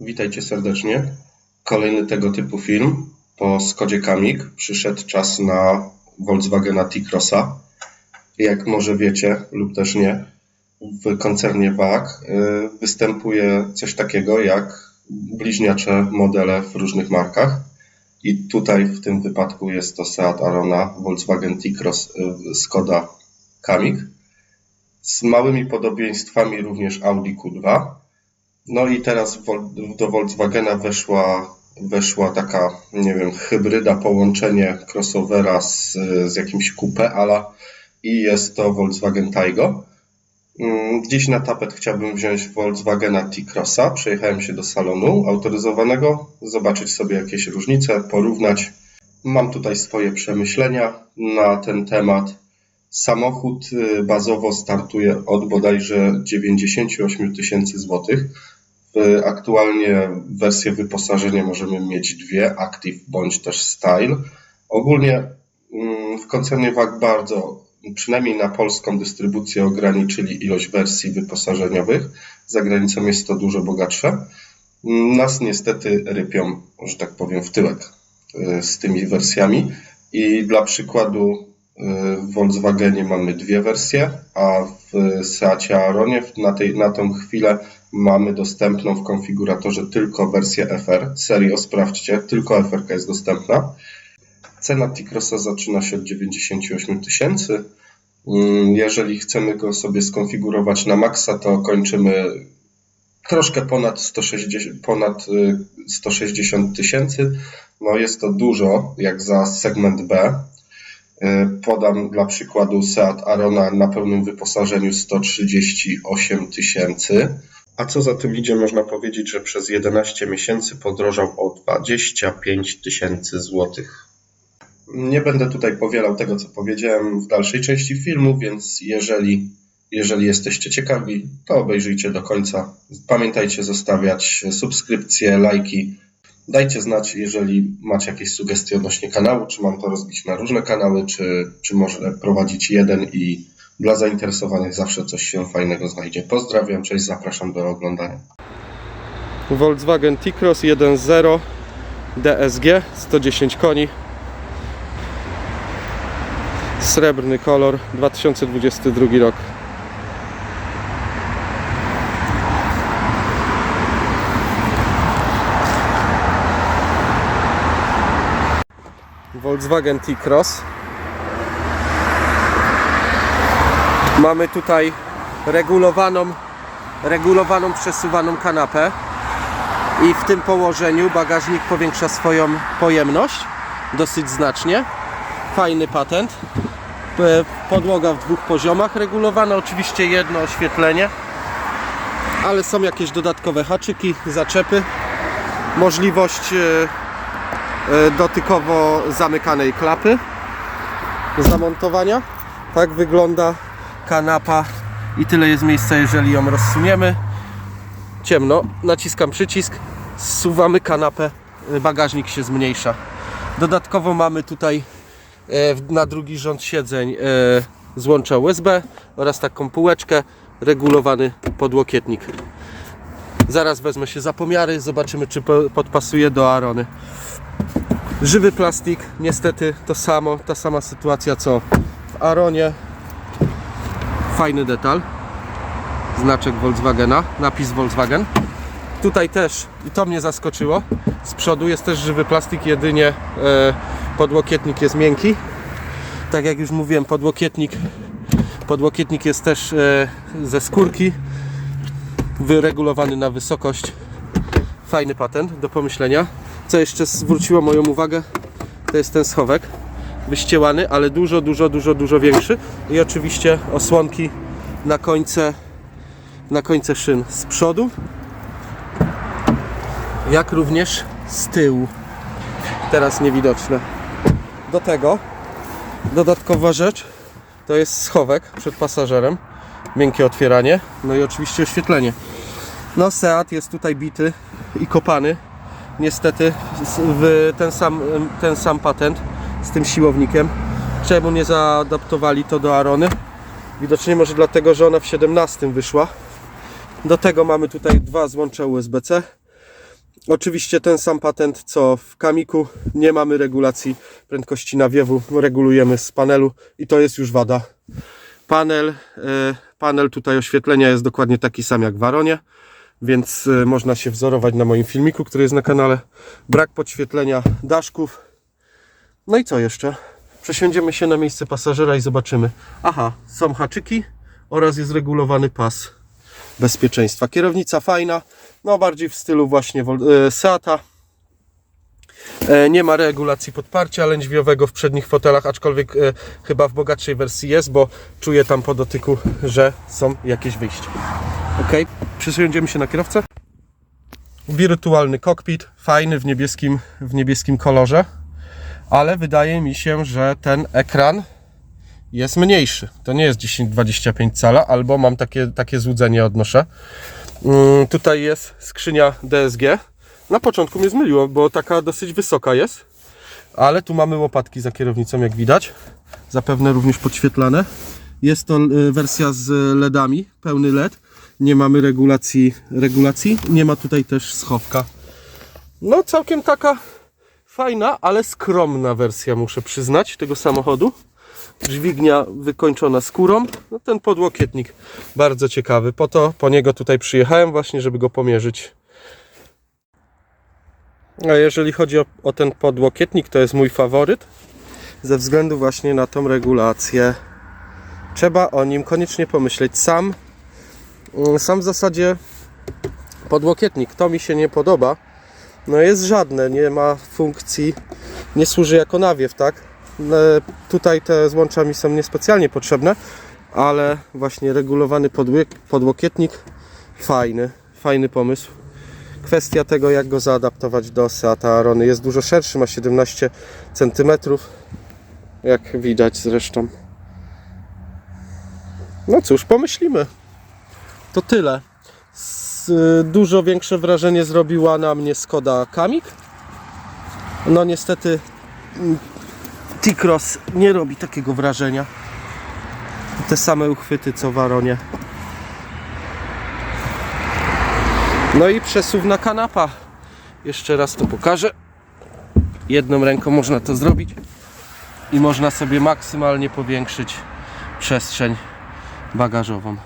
Witajcie serdecznie. Kolejny tego typu film. Po Skodzie Kamik przyszedł czas na Volkswagena T-Crossa. Jak może wiecie lub też nie, w koncernie WAG y, występuje coś takiego jak bliźniacze modele w różnych markach. I tutaj w tym wypadku jest to Seat Arona, Volkswagen T-Cross, y, Skoda Kamik. Z małymi podobieństwami również Audi Q2. No i teraz do Volkswagena weszła, weszła taka, nie wiem, hybryda, połączenie crossovera z, z jakimś coupé ala i jest to Volkswagen Taigo. Mm, Dziś na tapet chciałbym wziąć Volkswagena T-Crossa. Przejechałem się do salonu autoryzowanego, zobaczyć sobie jakieś różnice, porównać. Mam tutaj swoje przemyślenia na ten temat. Samochód y, bazowo startuje od bodajże 98 tysięcy złotych. W- Aktualnie wersję wyposażenia możemy mieć dwie, Active bądź też Style. Ogólnie mm, w koncernie WAG bardzo, przynajmniej na polską dystrybucję ograniczyli ilość wersji wyposażeniowych. Za granicą jest to dużo bogatsze. Mm, Nas niestety rypią, że tak powiem, w tyłek y, z tymi wersjami. I dla przykładu y, w Volkswagenie mamy dwie wersje, a w Seacie Aronie na, tej, na tą chwilę mamy dostępną w konfiguratorze tylko wersję FR. Serio, sprawdźcie, tylko FR jest dostępna. Cena T-Crossa zaczyna się od 98 tysięcy. Mm, Jeżeli chcemy go sobie skonfigurować na maksa, to kończymy troszkę ponad 160 ponad y, 160 tysięcy. No jest to dużo, jak za segment B. Y, Podam dla przykładu Seat Arona na pełnym wyposażeniu 138 tysięcy. A co za tym idzie, można powiedzieć, że przez 11 miesięcy podrożał o 25 tysięcy złotych. Nie będę tutaj powielał tego, co powiedziałem w dalszej części filmu, więc jeżeli, jeżeli jesteście ciekawi, to obejrzyjcie do końca. Pamiętajcie zostawiać subskrypcje, lajki. Dajcie znać, jeżeli macie jakieś sugestie odnośnie kanału, czy mam to rozbić na różne kanały, czy, czy może prowadzić jeden i dla zainteresowanych zawsze coś się fajnego znajdzie. Pozdrawiam, cześć, zapraszam do oglądania. Volkswagen T-Cross 1.0 DSG 110 koni srebrny kolor 2022 rok Volkswagen T-Cross mamy tutaj regulowaną regulowaną przesuwaną kanapę i w tym położeniu bagażnik powiększa swoją pojemność dosyć znacznie. Fajny patent. E, Podłoga w dwóch poziomach regulowana, oczywiście jedno oświetlenie, ale są jakieś dodatkowe haczyki, zaczepy, możliwość e, e, dotykowo zamykanej klapy zamontowania. Tak wygląda kanapa i tyle jest miejsca, jeżeli ją rozsuniemy ciemno, naciskam przycisk, zsuwamy kanapę, bagażnik się zmniejsza. Dodatkowo mamy tutaj e, na drugi rząd siedzeń e, złącza USB oraz taką półeczkę, regulowany podłokietnik. Zaraz wezmę się za pomiary, zobaczymy czy po- podpasuje do Arony. Żywy plastik, niestety to samo, ta sama sytuacja co w Aronie. Fajny detal znaczek Volkswagena, napis Volkswagen. Tutaj też, i to mnie zaskoczyło, z przodu jest też żywy plastik, jedynie e, podłokietnik jest miękki. Tak jak już mówiłem, podłokietnik, podłokietnik jest też e, ze skórki, wyregulowany na wysokość. Fajny patent do pomyślenia. Co jeszcze zwróciło moją uwagę, to jest ten schowek wyściełany, ale dużo, dużo, dużo, dużo większy. I oczywiście osłonki na końce na końce szyn z przodu, jak również z tyłu. Teraz niewidoczne. Do tego dodatkowa rzecz to jest schowek przed pasażerem, miękkie otwieranie, no i oczywiście oświetlenie. No Seat jest tutaj bity i kopany. Niestety w ten sam, ten sam patent z tym siłownikiem. Czemu nie zaadaptowali to do Arony? Widocznie może dlatego, że ona w 17 wyszła. Do tego mamy tutaj dwa złącza USB-C. Oczywiście ten sam patent co w Kamiku. Nie mamy regulacji prędkości nawiewu. Regulujemy z panelu i to jest już wada. Panel, e, panel tutaj oświetlenia jest dokładnie taki sam jak w Aronie, więc e, można się wzorować na moim filmiku, który jest na kanale. Brak podświetlenia daszków. No i co jeszcze? Przesiądziemy się na miejsce pasażera i zobaczymy. Aha, są haczyki oraz jest regulowany pas bezpieczeństwa. Kierownica fajna, no bardziej w stylu właśnie e, Seata. E, Nie ma regulacji podparcia lędźwiowego w przednich fotelach, aczkolwiek e, chyba w bogatszej wersji jest, bo czuję tam po dotyku, że są jakieś wyjścia. Ok, przesiądziemy się na kierowcę. Wirtualny kokpit, fajny w niebieskim, w niebieskim kolorze, ale wydaje mi się, że ten ekran jest mniejszy. To nie jest 10-25 cala, albo mam takie, takie złudzenie odnoszę. Mm, tutaj jest skrzynia DSG. Na początku mnie zmyliło, bo taka dosyć wysoka jest. Ale tu mamy łopatki za kierownicą, jak widać. Zapewne również podświetlane. Jest to y, wersja z LEDami, pełny LED. Nie mamy regulacji, regulacji. Nie ma tutaj też schowka. No całkiem taka fajna, ale skromna wersja, muszę przyznać, tego samochodu. Dźwignia wykończona skórą. No, ten podłokietnik bardzo ciekawy. Po to po niego tutaj przyjechałem właśnie, żeby go pomierzyć. A jeżeli chodzi o, o ten podłokietnik, to jest mój faworyt. Ze względu właśnie na tą regulację. Trzeba o nim koniecznie pomyśleć. Sam, mm, sam w zasadzie podłokietnik, to mi się nie podoba. No jest żadne, nie ma funkcji, nie służy jako nawiew, tak? E, Tutaj te złącza mi są niespecjalnie potrzebne, ale właśnie regulowany podłokietnik fajny, fajny pomysł. Kwestia tego, jak go zaadaptować do Seata Arony. Jest dużo szerszy, ma 17 cm, jak widać zresztą. No cóż, pomyślimy. To tyle. S- Dużo większe wrażenie zrobiła na mnie Skoda Kamik. No niestety T-Cross nie robi takiego wrażenia. Te same uchwyty co w Aronie. No i przesuwna kanapa. Jeszcze raz to pokażę. Jedną ręką można to zrobić i można sobie maksymalnie powiększyć przestrzeń bagażową.